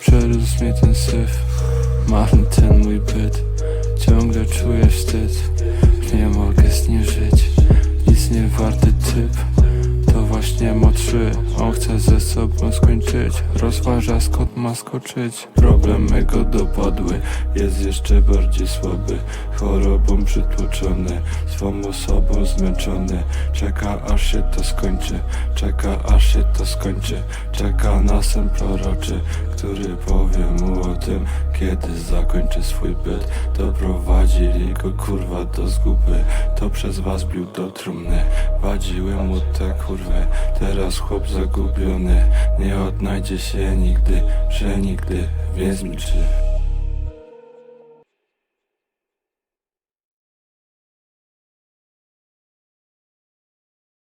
Przerósł mnie ten syf Marny ten mój byt. Ciągle czuję wstyd. Właśnie ma trzy On chce ze sobą skończyć Rozważa skąd ma skoczyć. Problemy go dopadły Jest jeszcze bardziej słaby. Chorobą przytłoczony Swą osobą zmęczony. Czeka aż się to skończy Czeka aż się to skończy. Czeka na sen proroczy Który powie mu o tym Kiedy zakończy swój byt. Doprowadzili go kurwa do zguby. To przez was bił do trumny. Wadziły mu te kurwy Teraz chłop zagubiony. Nie odnajdzie się nigdy Przenigdy Więc milczy